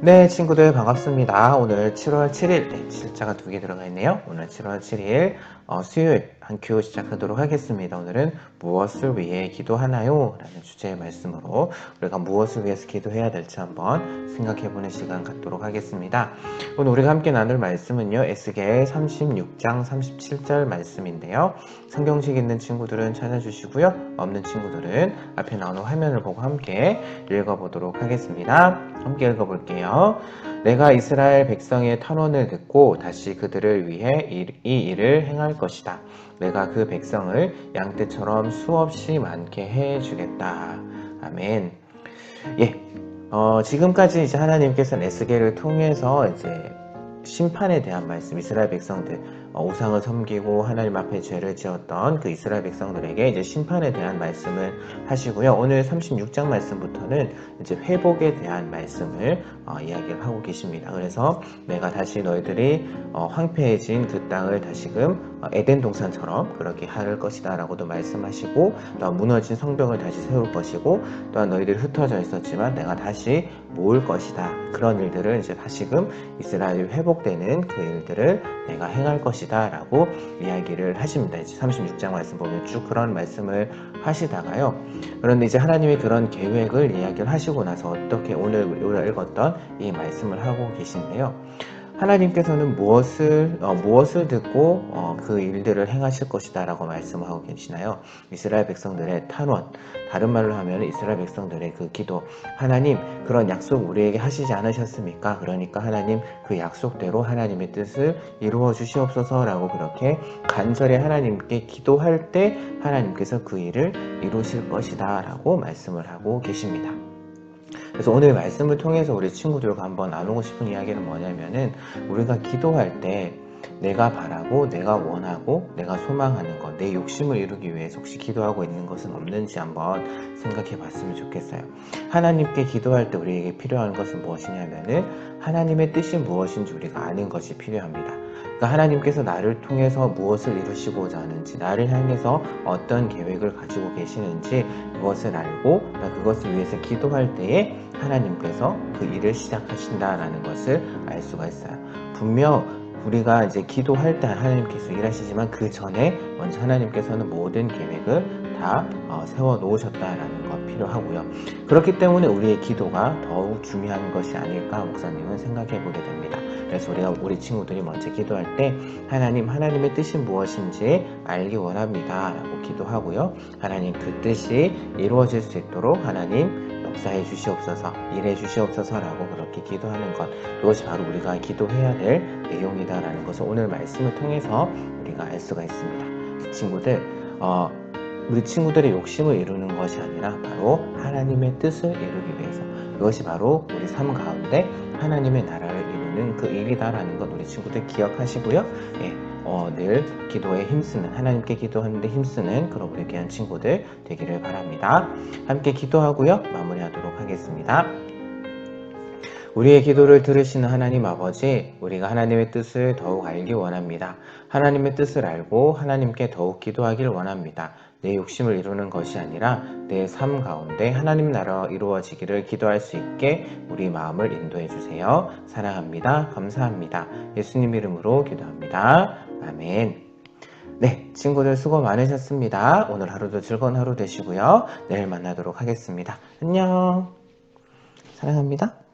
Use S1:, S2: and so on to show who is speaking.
S1: 네, 친구들 반갑습니다. 오늘 7월 7일, 네, 실자가 두 개 들어가 있네요. 오늘 7월 7일 어, 수요일 한 큐 시작하도록 하겠습니다. 오늘은 무엇을 위해 기도하나요? 라는 주제의 말씀으로 우리가 무엇을 위해서 기도해야 될지 한번 생각해보는 시간 갖도록 하겠습니다. 오늘 우리가 함께 나눌 말씀은요. 에스겔 36장 37절 말씀인데요. 성경책 있는 친구들은 찾아주시고요. 없는 친구들은 앞에 나오는 화면을 보고 함께 읽어보도록 하겠습니다. 함께 읽어볼게요. 내가 이스라엘 백성의 탄원을 듣고 다시 그들을 위해 이, 이 일을 행할 것이다. 내가 그 백성을 양떼처럼 수없이 많게 해 주겠다. 아멘. 예. 어, 지금까지 이제 하나님께서는 에스겔을 통해서 이제 심판에 대한 말씀, 이스라엘 백성들, 어, 우상을 섬기고 하나님 앞에 죄를 지었던 그 이스라엘 백성들에게 이제 심판에 대한 말씀을 하시고요. 오늘 36장 말씀부터는 이제 회복에 대한 말씀을 어, 이야기를 하고 계십니다. 그래서 내가 다시 너희들이 어, 황폐해진 그 땅을 다시금 어, 에덴 동산처럼 그렇게 할 것이다라고도 말씀하시고 또 무너진 성벽을 다시 세울 것이고 또한 너희들이 흩어져 있었지만 내가 다시 모을 것이다. 그런 일들을 이제 다시금 이스라엘이 회복되는 그 일들을 내가 행할 것이다 라고 이야기를 하십니다. 이제 36장 말씀 보면 쭉 그런 말씀을 하시다가요. 그런데 이제 하나님이 그런 계획을 이야기를 하시고 나서 어떻게 오늘 읽었던 이 말씀을 하고 계신데요. 하나님께서는 무엇을 어, 무엇을 듣고 어, 그 일들을 행하실 것이다라고 말씀하고 계시나요? 이스라엘 백성들의 탄원, 다른 말로 하면 이스라엘 백성들의 그 기도, 하나님 그런 약속 우리에게 하시지 않으셨습니까? 그러니까 하나님 그 약속대로 하나님의 뜻을 이루어 주시옵소서라고 그렇게 간절히 하나님께 기도할 때 하나님께서 그 일을 이루실 것이다라고 말씀을 하고 계십니다. 그래서 오늘 말씀을 통해서 우리 친구들과 한번 나누고 싶은 이야기는 뭐냐면은 우리가 기도할 때 내가 바라고 내가 원하고 내가 소망하는 것, 내 욕심을 이루기 위해서 혹시 기도하고 있는 것은 없는지 한번 생각해 봤으면 좋겠어요. 하나님께 기도할 때 우리에게 필요한 것은 무엇이냐면은 하나님의 뜻이 무엇인지 우리가 아는 것이 필요합니다. 그러니까 하나님께서 나를 통해서 무엇을 이루시고자 하는지, 나를 향해서 어떤 계획을 가지고 계시는지 그것을 알고 그것을 위해서 기도할 때에 하나님께서 그 일을 시작하신다라는 것을 알 수가 있어요. 분명 우리가 이제 기도할 때 하나님께서 일하시지만 그 전에 먼저 하나님께서는 모든 계획을 다 어, 세워 놓으셨다라는 것 필요하고요. 그렇기 때문에 우리의 기도가 더욱 중요한 것이 아닐까 목사님은 생각해 보게 됩니다. 그래서 우리가 우리 친구들이 먼저 기도할 때 하나님 하나님의 뜻이 무엇인지 알기 원합니다 라고 기도하고요 하나님 그 뜻이 이루어질 수 있도록 하나님 역사해 주시옵소서 일해 주시옵소서 라고 그렇게 기도하는 것 그것이 바로 우리가 기도해야 될 내용이다라는 것을 오늘 말씀을 통해서 우리가 알 수가 있습니다 친구들 어, 우리 친구들의 욕심을 이루는 것이 아니라 바로 하나님의 뜻을 이루기 위해서 그것이 바로 우리 삶 가운데 하나님의 나라를 이루는 그 일이다라는 것 우리 친구들 기억하시고요. 예, 어, 늘 기도에 힘쓰는 하나님께 기도하는데 힘쓰는 그런 우리 귀한 친구들 되기를 바랍니다. 함께 기도하고요. 마무리하도록 하겠습니다. 우리의 기도를 들으시는 하나님 아버지, 우리가 하나님의 뜻을 더욱 알기 원합니다. 하나님의 뜻을 알고 하나님께 더욱 기도하길 원합니다. 내 욕심을 이루는 것이 아니라 내 삶 가운데 하나님 나라 이루어지기를 기도할 수 있게 우리 마음을 인도해 주세요. 사랑합니다. 감사합니다. 예수님 이름으로 기도합니다. 아멘. 네, 친구들 수고 많으셨습니다. 오늘 하루도 즐거운 하루 되시고요. 내일 만나도록 하겠습니다. 안녕. 사랑합니다.